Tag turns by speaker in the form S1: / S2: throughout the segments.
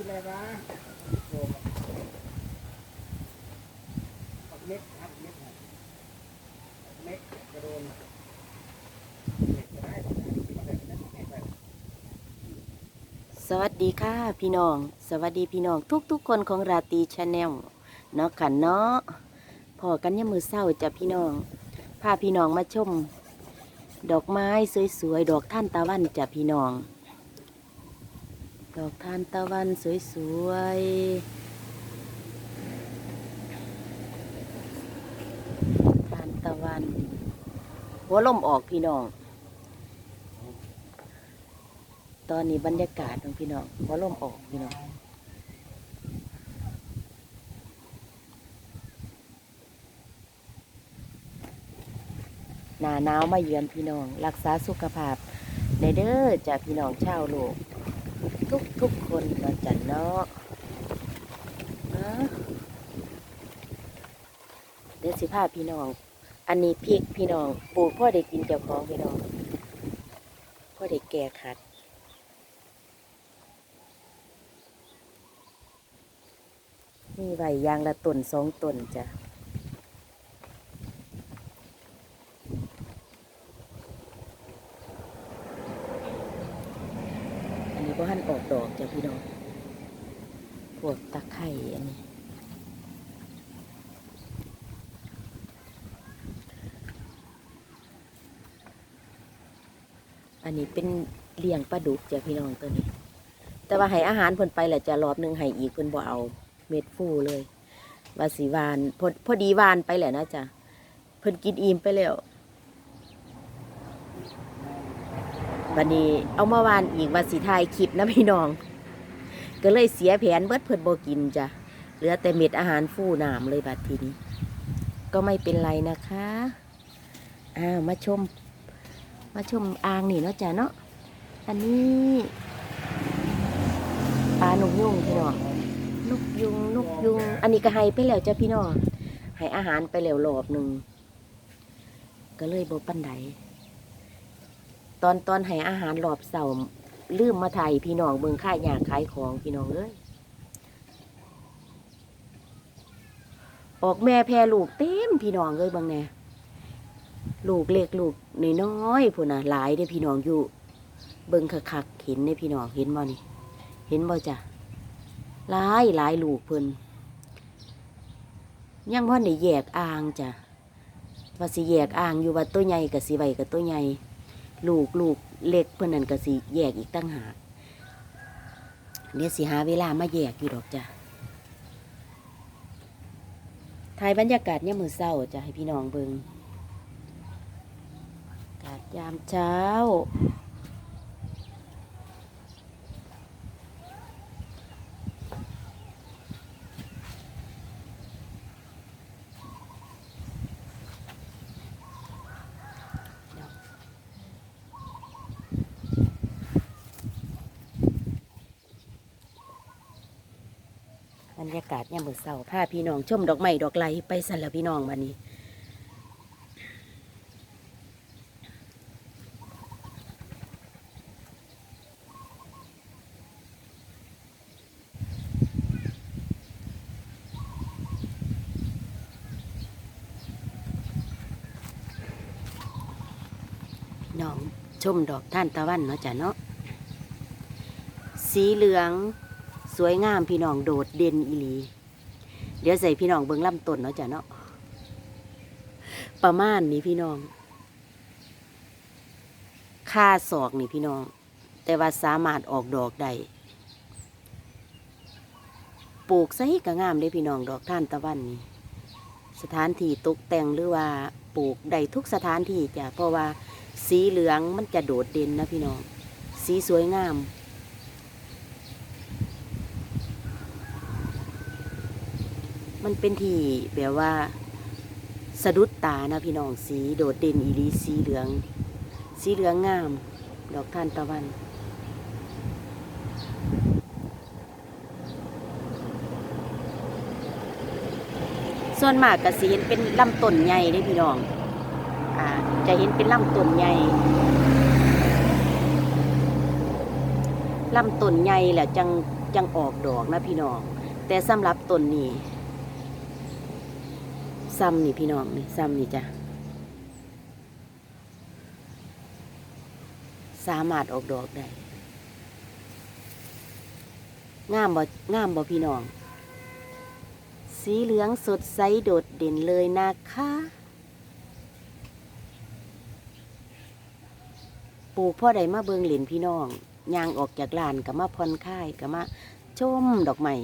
S1: กินอะไรวะผักเม็ดผักเม็ดผักเม็ดกระโดน
S2: สวัสดีค่ะพี่น้อง สวัสดีพี่น้องทุกๆคนของราตรีชาแนลเนาะค่ะเนาะพอกันยามมือเศร้าจ้ะพี่น้องพาพี่น้องมาชม ดอกไม้สวยๆดอกท่านตะวันจ้ะพี่น้อง ดอกทานตะวันสวยๆ ทานตะวัน หัวลมออกพี่น้อง ตอนนี้บรรยากาศของพี่น้อง หัวลมออกพี่น้องหนาหนาวมาเยือนพี่น้อง รักษาสุขภาพในเด้อจากพี่น้องชาวโลก ทุกทุกๆคนเนาะจันเนาะเดี๋ยวสิพาพี่น้อง อันนี้พริกพี่น้องปลูกพ่อได้กินเจ้าของพี่น้องพ่อได้แก่ขัดมีใบยางละต้นสองต้นจ้ะ อันนี้ก็หั่นออกดอกจ้ะพี่น้อง พ วกตะไคร่อันนี้อันนี้เป็นเลี้ยงปลาดุกจ้ะพี่น้องตัวนี้ แต่ว่าให้อาหารเพิ่นไปแหละจะรอบหนึงให้อีกเพิ่นบ่เอาเม็ดฟูเลยว่าสีวานพอพอดีวานไปแหละนะจ๊ะเพิ่นกินอิ่มไปแล้ววันนี้เอามาวานอีกว่าสีไทยคลิปนะพี่น้อง ก็เลยเสียแผนเบิดเพิ่นบ่กินจ้ะเหลือแต่เม็ดอาหารฟูน้ำเลยบัดทีนี้ ก็ไม่เป็นไรนะคะอ้าวมาชม มาชมอ่างนี่เนาะจ้ะเนาะอันนี้ปลาหนุ่มยุ่งพี่น้องนกยุงนกยุง อันนี้ก็ให้ไปแล้วจ้ะพี่น้องให้อาหารไปแล้วรอบหนึ่งก็เลยโบปันไดตอนตอนให้อาหารรอบเสาร์ ลืมมาถ่ายพี่น้องเบิ่งค่ายยาขายของพี่น้องเอ้ยออกแม่แพรลูกเต็มพี่น้องเลยบางแน่ลูกเล็กลูกน้อยๆพุ่นน่ะหลายเด้พี่น้องอยู่ เบิ่งคักๆเห็นในพี่น้องเห็นบ่นี่ เห็นบ่จ้ะหลายหลายลูกเพิ่นยังพ่อได้แยกอ่างจ้ะว่าสิแยกอ่างอยู่ว่าตัวใหญ่กับสิไวกับตัวใหญ่ ลูกลูกเล็กเพิ่นนั่นก็สิแยกอีกตั้งหากเดี๋ยวสิหาเวลามาแยกอยู่ดอกจ้ะถ่ายบรรยากาศเนี่ยมมือเศร้าจะให้พี่น้องเบิงอากาศยามเช้า รรยากาศเนี่ยมือเศร้าพาพี่น้องชมดอกไม้ดอกไลไปสั่นล้วพี่น้องวันนี้พี่น้องชมดอกท่านตะวันเนาะจ้ะเนาะสีเหลือง สวยงามพี่น้องโดดเด่นอีหลี เดี๋ยวใส่พี่น้องเบิ้งลำต้นเนาะจ้ะเนาะประมาณนี้พี่น้อง ค่าศอกนี่พี่น้อง แต่ว่าสามารถออกดอกได้ปลูกซะให้ก็งามเลยพี่น้องดอกท่านตะวันนี่สถานที่ตกแต่งหรือว่าปลูกได้ทุกสถานที่จ้ะเพราะว่าสีเหลืองมันจะโดดเด่นนะพี่น้อง สีสวยงาม มันเป็นที่แบบว่า สะดุดตานะพี่น้องสีโดดเด่นอีหลีสีเหลือง สีเหลืองงาม ดอกทานตะวัน ส่วนมากก็สิเห็นเป็นลำต้นใหญ่ได้พี่น้องอ่าจะเห็นเป็นลำต้นใหญ่ลำต้นใหญ่แหละจังจังออกดอกนะพี่น้องแต่สำหรับต้นนี้ ซ้ำนี่พี่น้องนี่ซ้ำนี่จ้ะสามารถออกดอกได้งามบ่งามบ่พี่น้อง สีเหลืองสดใสโดดเด่นเลยนะคะปลูกพ่อใดมาเบิงเหรียญพี่น้องยางออกจากลานกับมาผ่อนคลายกับมาชมดอกไม้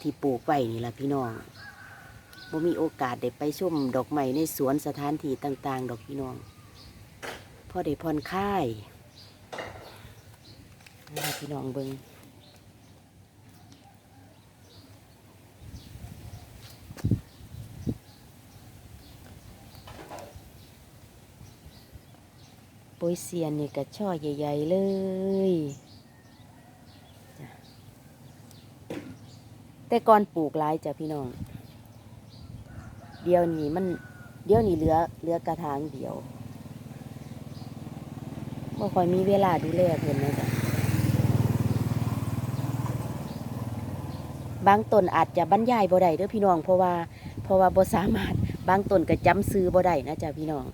S2: ที่ปลูกไว้นี่ละพี่น้อง บ่มีโอกาสได้ไปชมดอกไม้ในสวนสถานที่ต่าง ๆ ดอกพี่น้องพ่อได้ผ่อนคลายพี่น้องเบิงโปยเซียนนี่กระช่อใหญ่ ๆ เลยแต่ก่อนปลูกหลายจ้ะพี่น้อง เดียวนี้มันเดียวนี้เหลือเหลือกระถางเดียวบ่ค่อยมีเวลาดูแลเพิ่นนะจ๊ะบางตนอาจจะบรรยายบ่ได้เด้อพี่น้องเพราะว่าเพราะว่าบ่สามารถบางตนก็จำซื้อบ่ได้นะจ๊ะพี่น้อง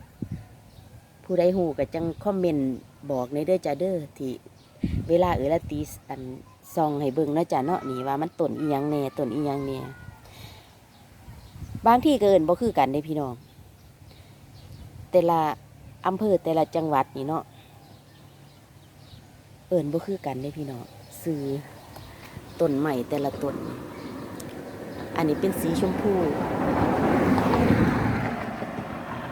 S2: ผู้ใดหูก็จังคอมเมนต์บอกในเด้อจ้าเด้อที่เวลาเออละตีอันซองให้เบิ่งนะจ๊ะเนาะนี่ว่ามันตนอีหยังแน่ตนอีหยังแน่ บางที่ก็เอิ้นบ่คือกันเด้พี่น้อง แต่ละอำเภอแต่ละจังหวัดนี่เนาะเอิ้นบ่คือกันเด้พี่น้องซื้อต้นใหม่แต่ละต้น อันนี้เป็นสีชมพู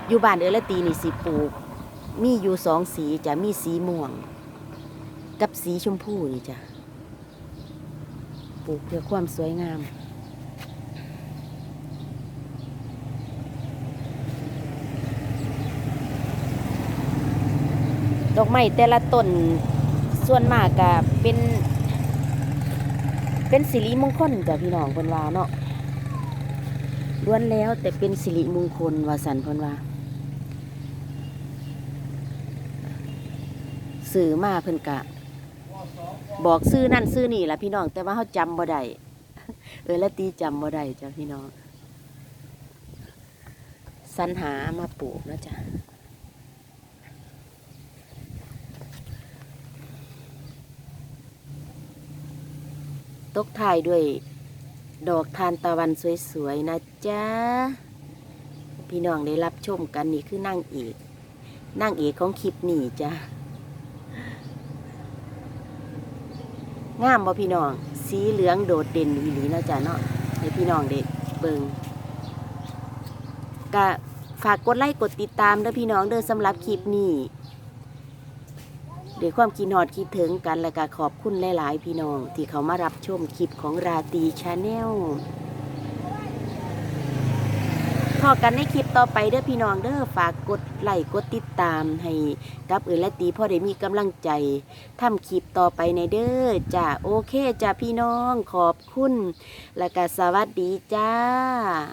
S2: อยู่บ้านเออละตีนี่สิปลูก มีอยู่สองสีจะมีสีม่วง กับสีชมพูนี่จ้ะ ปลูกเพื่อความสวยงาม ดอกไม้แต่ละต้นส่วนมากก็เป็น เป็นสิริมงคลจ้ะพี่น้องเพิ่นว่าเนาะล้วนแล้วแต่เป็นสิริมงคลว่าสันเพิ่นว่าสื่อมาเพิ่นกะ บอกซื้อนั่นซื้อนี่ล่ะพี่น้อง แต่ว่าเขาจำบ่ได้เออละตีจำบ่ได้จ้ะพี่น้องสรรหามาปลูกนะจ๊ะ ตกถ่ายด้วยดอกทานตะวันสวยๆนะจ๊ะ พี่น้องได้รับชมกันนี่คือนั่งเอกนั่งเอกของคลิปนี่จ้ะงามบ่พี่น้อง สีเหลืองโดดเด่นอีหลีนะจ้ะเนาะให้พี่น้องเด็กเบิงก็ฝากกดไลค์กดติดตามเด้อพี่น้องเด้อสำหรับคลิปนี้ ด้วยความคิดฮอดคิดถึงกันและก็ขอบคุณหลายๆ พี่น้อง ที่เขามารับชมคลิปของราตีชาแนลพอกันในคลิปต่อไปเด้อพี่น้องเด้อฝากกดไลค์กดติดตามให้กับเออและตีพ่อได้มีกำลังใจทำคลิปต่อไปในเด้อจ้าโอเคจ้าพี่น้องขอบคุณ และก็สวัสดีจ้า